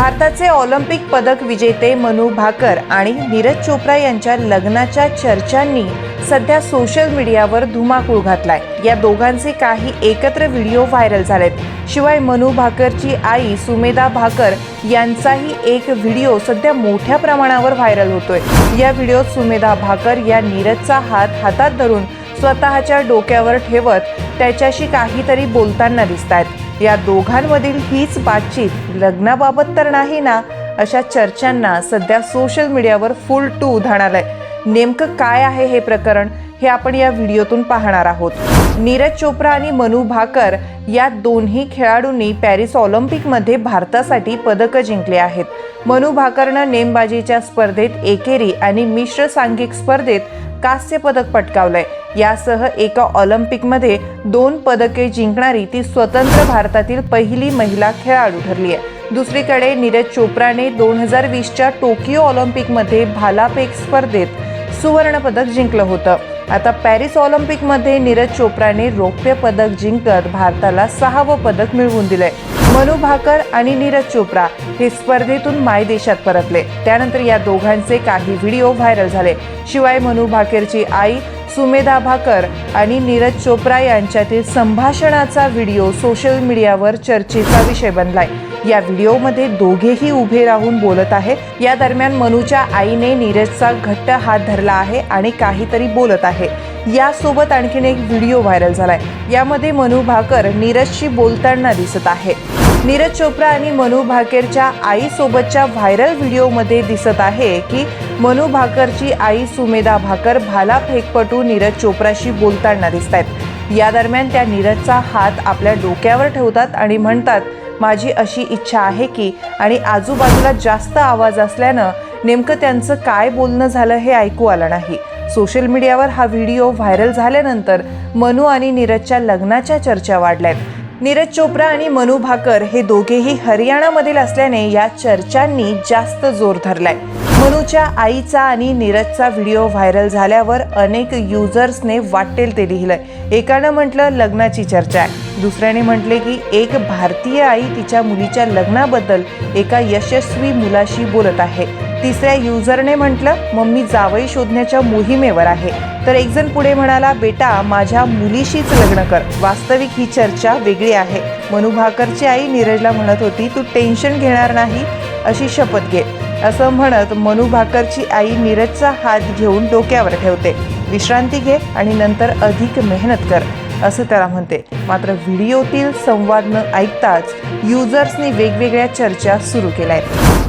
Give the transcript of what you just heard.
भारताचे ऑलिम्पिक पदक विजेते मनु भाकर आणि नीरज चोप्रा यांच्या लग्नाच्या चर्चांनी सध्या सोशल मीडियावर धुमाकूळ घातलाय. या दोघांचे काही एकत्र व्हिडिओ व्हायरल झालेत. शिवाय मनु भाकरची आई सुमेधा भाकर यांचाही एक व्हिडिओ सध्या मोठ्या प्रमाणावर व्हायरल होतोय. या व्हिडिओत सुमेधा भाकर या नीरजचा हात हातात धरून स्वतःच्या डोक्यावर ठेवत त्याच्याशी काहीतरी बोलताना दिसत आहेत या दोघांमधील हीच बातचीत लग्नाबाबत तर नाही ना अशा चर्चांना सध्या सोशल मीडियावर फुल टू उधाण आलंय नेमकं काय आहे हे प्रकरण हे आपण या व्हिडिओतून पाहणार आहोत. नीरज चोप्रा आणि मनु भाकर या दोन्ही खेळाडूंनी पॅरिस ऑलिम्पिकमध्ये भारतासाठी पदकं जिंकले आहेत. मनु भाकरनं नेमबाजीच्या स्पर्धेत एकेरी आणि मिश्र सांघिक स्पर्धेत कांस्य पदक पटकावलंय. यासह एका ऑलिम्पिकमध्ये दोन पदके जिंकणारी ती स्वतंत्र भारतातील पहिली महिला खेळाडू ठरली आहे दुसरीकडे नीरज चोप्राने दोन हजार वीसच्या टोकियो ऑलिम्पिकमध्ये भालाफेक स्पर्धेत सुवर्णपदक जिंकलं होतं. आता पॅरिस ऑलिम्पिकमध्ये नीरज चोप्राने रौप्य पदक जिंकत भारताला सहावं पदक मिळवून दिलंय. मनु भाकर आणि नीरज चोप्रा हे स्पर्धेतून मायदेशात परतले. त्यानंतर या दोघांचे काही व्हिडिओ व्हायरल झाले. शिवाय मनु भाकरची आई सुमेधा भाकर आणि नीरज चोप्रा यांच्यातील संभाषणाचा व्हिडिओ सोशल मीडियावर चर्चेचा विषय बनलाय. या व्हिडिओमध्ये दोघेही उभे राहून बोलत आहेत. या दरम्यान मनूच्या आईने नीरजचा घट्ट हात धरला आहे आणि काहीतरी बोलत आहे. यासोबत आणखीन एक व्हिडिओ व्हायरल झालाय. यामध्ये मनू भाकर नीरजशी बोलताना दिसत आहे. नीरज चोप्रा आणि मनू भाकेरच्या आईसोबतच्या व्हायरल व्हिडिओमध्ये दिसत आहे की मनू भाकरची आई सुमेधा भाकर भाला फेकपटू नीरज चोप्राशी बोलताना दिसत आहेत या दरम्यान त्या नीरजचा हात आपल्या डोक्यावर ठेवतात आणि म्हणतात माझी अशी इच्छा आहे की आणि आजूबाजूला जास्त आवाज असल्यानं नेमकं त्यांचं काय बोलणं झालं हे ऐकू आलं नाही. सोशल मीडियावर हा व्हिडिओ व्हायरल झाल्यानंतर मनू आणि नीरजच्या लग्नाच्या चर्चा वाढल्यात. नीरज चोप्रा आणि मनू भाकर हे दोघेही हरियाणामधील असल्याने या चर्चांनी जास्त जोर धरलाय. मनूच्या आईचा आणि नीरजचा व्हिडिओ व्हायरल झाल्यावर अनेक युजर्सने वाटेल ते लिहिलंय. एकानं म्हटलं लग्नाची चर्चा आहे. दुसऱ्याने म्हटले की एक भारतीय आई तिच्या मुलीच्या लग्नाबद्दल एका यशस्वी मुलाशी बोलत आहे. तिसऱ्या युजरने म्हटलं मम्मी जावई शोधण्याच्या मोहिमेवर आहे. तर एक जण पुढे म्हणाला बेटा माझ्या मुलीशीच लग्न कर. वास्तविक ही चर्चा वेगळी आहे. मनू भाकरची आई नीरजला म्हणत होती तू टेन्शन घेणार नाही अशी शपथ घे. असं म्हणत मनू भाकरची आई नीरजचा हात घेऊन डोक्यावर ठेवते. विश्रांती घे आणि नंतर अधिक मेहनत कर असं त्याला म्हणते. मात्र व्हिडिओतील संवाद न ऐकताच युजर्सनी वेगवेगळ्या चर्चा सुरू केल्या आहेत.